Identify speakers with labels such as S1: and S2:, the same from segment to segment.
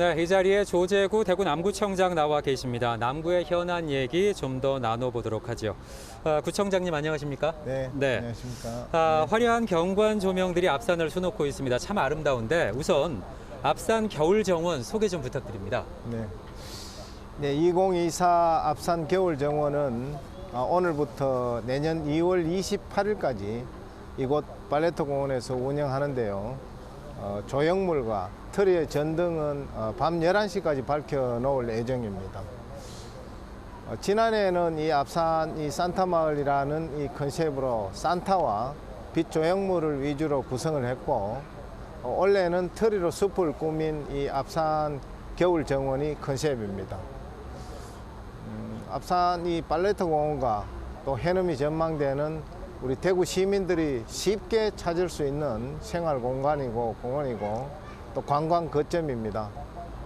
S1: 네, 이 자리에 조재구 대구 남구청장 나와 계십니다. 남구의 현안 얘기 좀 더 나눠보도록 하죠. 아, 구청장님 안녕하십니까?
S2: 네,
S1: 네.
S2: 안녕하십니까.
S1: 아, 화려한 경관 조명들이 앞산을 수놓고 있습니다. 참 아름다운데 우선 앞산 겨울 정원 소개 좀 부탁드립니다.
S2: 네. 네, 2024 앞산 겨울 정원은 아, 오늘부터 내년 2월 28일까지 이곳 발레토 공원에서 운영하는데요. 어, 조형물과 트리의 전등은 어, 밤 11시까지 밝혀 놓을 예정입니다. 어, 지난해에는 이 앞산 이 산타 마을이라는 이 컨셉으로 산타와 빛 조형물을 위주로 구성을 했고 어, 올해는 트리로 숲을 꾸민 이 앞산 겨울 정원이 컨셉입니다. 음, 앞산 이 발레트 공원과 또 해넘이 전망대는 우리 대구 시민들이 쉽게 찾을 수 있는 생활 공간이고 공원이고 또 관광 거점입니다.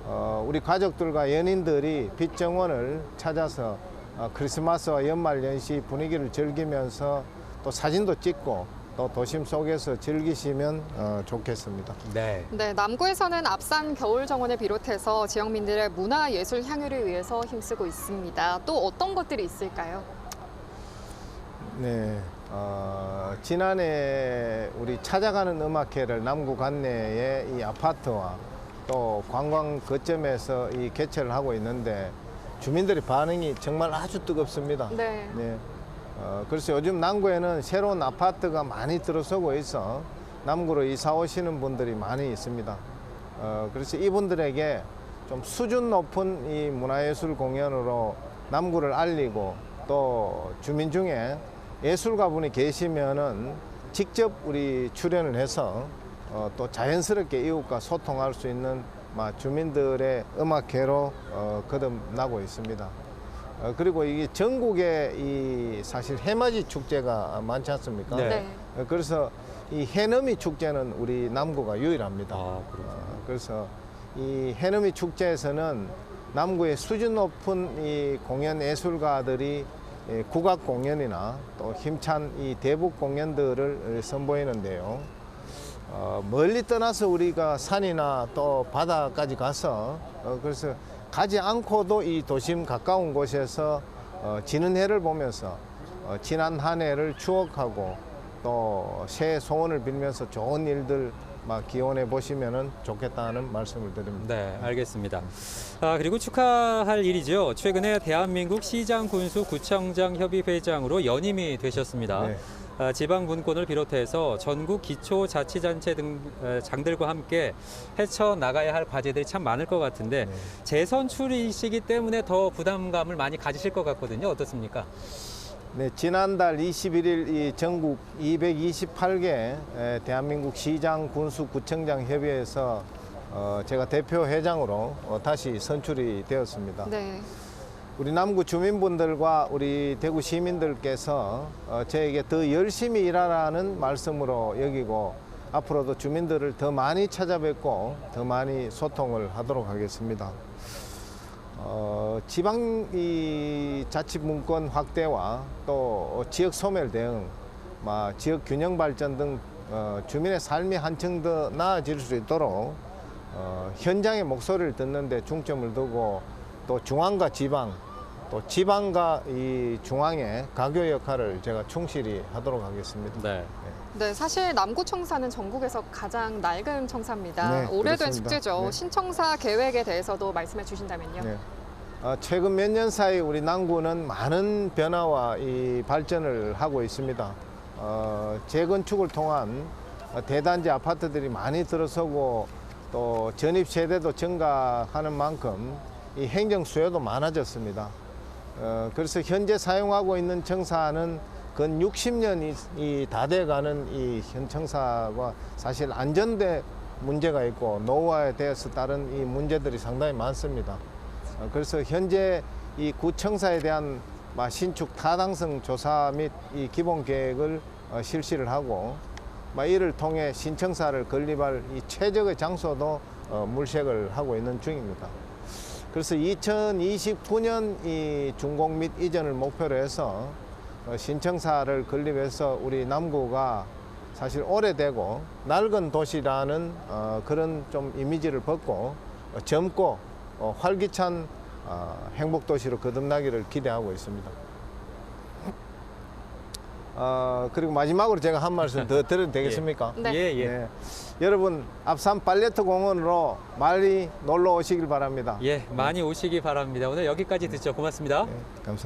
S2: 어, 우리 가족들과 연인들이 빛정원을 찾아서 어, 크리스마스와 연말 연시 분위기를 즐기면서 또 사진도 찍고 또 도심 속에서 즐기시면 어, 좋겠습니다.
S1: 네.
S3: 네, 남구에서는 앞산 겨울 정원을 비롯해서 지역민들의 문화 예술 향유를 위해서 힘쓰고 있습니다. 또 어떤 것들이 있을까요?
S2: 네, 어, 지난해 우리 찾아가는 음악회를 남구 관내의 이 아파트와 또 관광 거점에서 이 개최를 하고 있는데 주민들의 반응이 정말 아주 뜨겁습니다.
S3: 네.
S2: 네. 어, 그래서 요즘 남구에는 새로운 아파트가 많이 들어서고 있어 남구로 이사 오시는 분들이 많이 있습니다. 어, 그래서 이분들에게 좀 수준 높은 이 문화예술 공연으로 남구를 알리고 또 주민 중에 예술가 분이 계시면은 직접 우리 출연을 해서 어, 또 자연스럽게 이웃과 소통할 수 있는 마, 주민들의 음악회로 어, 거듭나고 있습니다. 어, 그리고 이게 전국에 이 사실 해맞이 축제가 많지 않습니까?
S1: 네.
S3: 네.
S2: 어, 그래서 이 해넘이 축제는 우리 남구가 유일합니다.
S1: 아.
S2: 어, 그래서 이 해넘이 축제에서는 남구의 수준 높은 이 공연 예술가들이 예, 국악 공연이나 또 힘찬 이 대북 공연들을 선보이는데요. 어, 멀리 떠나서 우리가 산이나 또 바다까지 가서 어, 그래서 가지 않고도 이 도심 가까운 곳에서 어, 지는 해를 보면서 어, 지난 한 해를 추억하고 또 새해 소원을 빌면서 좋은 일들 막 기원해 보시면은 좋겠다는 말씀을 드립니다.
S1: 네, 알겠습니다. 아, 그리고 축하할 일이죠. 최근에 대한민국 시장 군수 구청장 협의 회장으로 연임이 되셨습니다.
S2: 네.
S1: 아, 지방 분권을 비롯해서 전국 기초 자치단체 등 에, 장들과 함께 헤쳐 나가야 할 과제들이 참 많을 것 같은데
S2: 네.
S1: 재선 출이시기 때문에 더 부담감을 많이 가지실 것 같거든요. 어떻습니까?
S2: 네, 지난달 21일 이 전국 228개 대한민국 시장 군수 구청장 협의회에서 어, 제가 대표 회장으로 어, 다시 선출이 되었습니다.
S3: 네.
S2: 우리 남구 주민분들과 우리 대구 시민들께서 어, 저에게 더 열심히 일하라는 말씀으로 여기고 앞으로도 주민들을 더 많이 찾아뵙고 더 많이 소통을 하도록 하겠습니다. 어, 지방 이 자치분권 확대와 또 지역 소멸 대응, 마, 지역 균형 발전 등 어, 주민의 삶이 한층 더 나아질 수 있도록 어, 현장의 목소리를 듣는데 중점을 두고 또 중앙과 지방, 또 지방과 이 중앙의 가교 역할을 제가 충실히 하도록 하겠습니다.
S1: 네.
S3: 네, 사실 남구청사는 전국에서 가장 낡은 청사입니다.
S2: 네,
S3: 오래된
S2: 그렇습니다.
S3: 축제죠.
S2: 네.
S3: 신청사 계획에 대해서도 말씀해 주신다면요.
S2: 네. 어, 최근 몇 년 사이 우리 남구는 많은 변화와 이 발전을 하고 있습니다. 어, 재건축을 통한 어, 대단지 아파트들이 많이 들어서고 또 전입 세대도 증가하는 만큼 이 행정 수요도 많아졌습니다. 어, 그래서 현재 사용하고 있는 청사는 근 60년이 다 돼가는 이 현 청사가 사실 안전대 문제가 있고 노후화에 대해서 따른 이 문제들이 상당히 많습니다. 어, 그래서 현재 이 구청사에 대한 마, 신축 타당성 조사 및 이 기본 계획을 어, 실시를 하고 마, 이를 통해 신청사를 건립할 이 최적의 장소도 어, 물색을 하고 있는 중입니다. 그래서 2029년 이 준공 및 이전을 목표로 해서 어, 신청사를 건립해서 우리 남구가 사실 오래되고 낡은 도시라는 어, 그런 좀 이미지를 벗고 어, 젊고 어, 활기찬 어, 행복 도시로 거듭나기를 기대하고 있습니다. 어, 그리고 마지막으로 제가 한 말씀 더 드려도 되겠습니까?
S3: 네.
S1: 예, 예.
S2: 네. 여러분 앞산 발레트 공원으로 많이 놀러 오시길 바랍니다.
S1: 예, 많이 오시기 바랍니다. 오늘 여기까지 듣죠. 고맙습니다.
S2: 네, 감사합니다.